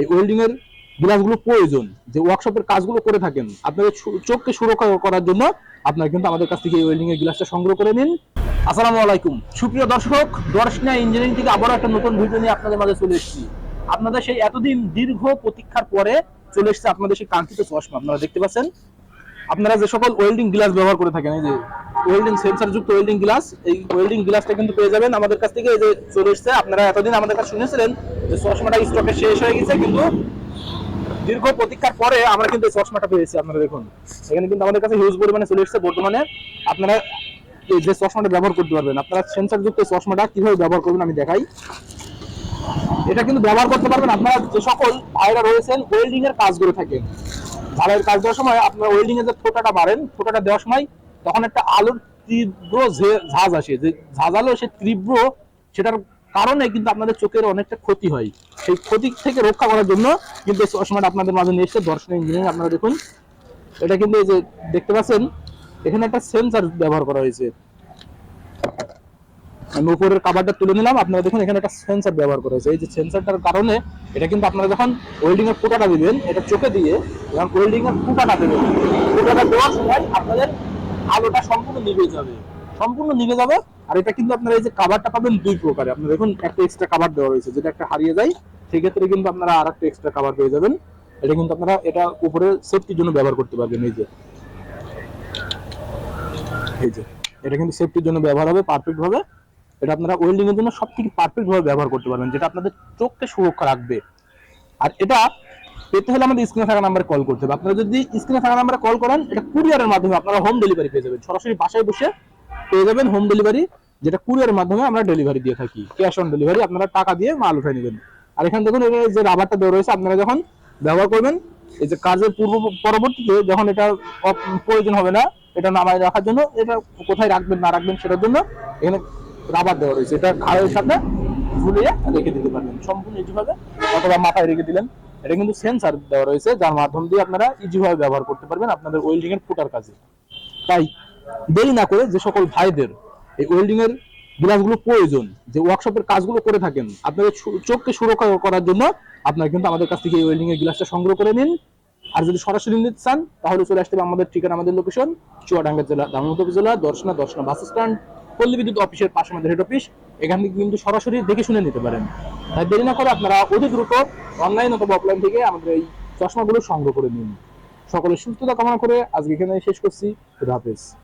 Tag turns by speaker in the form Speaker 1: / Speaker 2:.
Speaker 1: এই ওয়েল্ডিং এর গ্লাসগুলো প্রয়োজন, যে ওয়ার্কশপের কাজগুলো করে থাকেন, আপনাদের চোখকে সুরক্ষা করার জন্য আপনারা কিন্তু আমাদের কাছ থেকে এই ওয়েল্ডিং এর গ্লাসটা সংগ্রহ করে নিন। আসসালামু আলাইকুম। সুপ্রিয় দর্শক, দর্শনা ইঞ্জিনিয়ারিং থেকে আবারও একটা নতুন ভিডিও নিয়ে আপনাদের মাঝে চলে এসেছি। আপনাদের সেই এতদিন দীর্ঘ প্রতীক্ষার পরে চলে এসেছে আপনাদের সেই কাঙ্ক্ষিত চশমা, আপনারা দেখতে পাচ্ছেন? আপনারা যে সকল ওয়েল্ডিং গ্লাস ব্যবহার করে থাকেন, এই যে ওয়েল্ডিং সেন্সর যুক্ত ওয়েল্ডিং গ্লাস এই ওয়েল্ডিং গ্লাসটা কিন্তু পেয়ে যাবেন আমাদের কাছ থেকে। এই যে চলে এসেছে, আপনারা এতদিন আমাদের কাছে শুনেছিলেন যে চশমাটা স্টকে শেষ হয়ে গেছে, কিন্তু দীর্ঘ প্রতীক্ষার পরে আমরা কিন্তু চশমাটা পেয়েছি, আপনারা দেখুন। এখানে কিন্তু আমাদের কাছে হিউজ পরিমাণে চলে এসেছে বর্তমানে। আপনারা এই যে চশমাটা ব্যবহার করতে পারবেন, আপনারা সেন্সর যুক্ত চশমাটা কীভাবে ব্যবহার করবেন আমি দেখাই। এটা কিন্তু ব্যবহার করতে পারবেন আপনারা যে সকল ভাইরা রয়েছেন ওয়েল্ডিং এর কাজ করে থাকেন ঝালের কাজ দেওয়ার সময় আপনার ওয়েল্ডিং এর যে ফোটাটা বাড়েন ফোটাটা দেওয়ার সময় তখন একটা আলোর তীব্র ঝাঁজ আসে। যে ঝাঁজ আলো সে তীব্র, সেটার কারণে কিন্তু আপনাদের চোখের অনেকটা ক্ষতি হয়। সেই ক্ষতি থেকে রক্ষা করার জন্য কিন্তু চশমাটা আপনাদের মাঝে নিয়ে এসেছে দর্শন ইঞ্জিনিয়ারিং আপনারা দেখুন, এটা কিন্তু এই যে দেখতে পাচ্ছেন, এখানে একটা সেন্সার ব্যবহার করা হয়েছে। আমি উপরের কাভারটা তুলে নিলাম, আপনারা দেখুন এখানে একটা সেন্সার ব্যবহার করা হয়েছে। এই যে সেন্সরটার কারণে এটা কিন্তু আপনারা যখন ওয়েল্ডিং এর ফুটাটা দিবেন, এটা চোখে দিয়ে, যখন ওয়েল্ডিং এর ফুটাটা দেবেন ফুটাটা দেওয়ার সময় আপনাদের আলোটা সম্পূর্ণ নিভে যাবে। সম্পূর্ণ নিভে যাবে। আর এটা কিন্তু আপনারা এই যে কাভারটা পাবেন দুই প্রকারে। আপনারা দেখুন, একটা এক্সট্রা কাভার দেওয়া হয়েছে যেটা একটা হারিয়ে যায়, সেক্ষেত্রে কিন্তু আপনারা আর একটা এক্সট্রা কাভার পেয়ে যাবেন। এটা কিন্তু আপনারা এটা উপরে সেফটির জন্য ব্যবহার করতে পারবেন। এই যে। এই যে। এটা কিন্তু সেফটির জন্য ব্যবহার হবে পারফেক্ট ভাবে এটা আপনারা ওয়েল্ডিং এর জন্য সব থেকে পারফেক্ট ভাবে ব্যবহার করতে পারবেন, যেটা আপনাদের চোখকে সুরক্ষা রাখবে। আর এটা পেতে হলে আমাদের স্ক্রিনে থাকা নাম্বারে কল করতে হবে। আপনারা যদি স্ক্রিনে থাকা নাম্বারে কল করেন, এটা কুরিয়ারের মাধ্যমে আপনারা হোম ডেলিভারি পেয়ে যাবেন। সরাসরি বাসায় বসে পেয়ে যাবেন হোম ডেলিভারি যেটা কুরিয়ারের মাধ্যমে আমরা ডেলিভারি দিয়ে থাকি। ক্যাশ অন ডেলিভারি আপনারা টাকা দিয়ে মাল উঠে নেবেন। আর এখানে দেখুন এখানে যে রাবারটা দেওয়া রয়েছে, আপনারা যখন ব্যবহার করবেন, এই যে কাজের পূর্ব, পরবর্তীতে যখন এটা প্রয়োজন হবে না, এটা নামায় রাখার জন্য, এটা কোথায় রাখবেন, না রাখবেন সেটার জন্য এখানে রাবার দেওয়া রয়েছে। এটা ঘাড়ের সাথে ঝুলিয়ে রেখে দিতে পারবেন। সম্পূর্ণ ইজিভাবে অথবা মাথায় রেখে দিলেন। এটা কিন্তু সেন্সার দেওয়া রয়েছে, যার মাধ্যম দিয়ে আপনারা ইজিভাবে ব্যবহার করতে পারবেন আপনাদের ওয়েল্ডিং এর ফুটার কাজে। তাই দেরি না করে যে সকল ভাইদের এই ওয়েল্ডিং এর গ্লাসগুলো প্রয়োজন, যে ওয়ার্কশপের কাজগুলো করে থাকেন, আপনাদের চোখকে সুরক্ষা করার জন্য আপনারা কিন্তু আমাদের কাছ থেকে এই ওয়েল্ডিং এর গ্লাসটা সংগ্রহ করে নিন। আর যদি সরাসরি নিতে চান, তাহলে চলে আসতে হবে আমাদের ঠিকানা, আমাদের লোকেশন চুয়াডাঙ্গা জেলা দামোদর উপজেলা দর্শনা দর্শনা বাস স্ট্যান্ড পল্লী বিদ্যুৎ অফিসের পাশে আমাদের হেড অফিস এখান থেকে কিন্তু সরাসরি দেখে শুনে নিতে পারেন। দেরি না করে আপনারা অতি দ্রুত অনলাইন অথবা অফলাইন থেকে আমাদের এই চশমাগুলো সংগ্রহ করে নিন। সকলে সুস্থতা কামনা করে আজকে এখানে শেষ করছি। হাফেজ।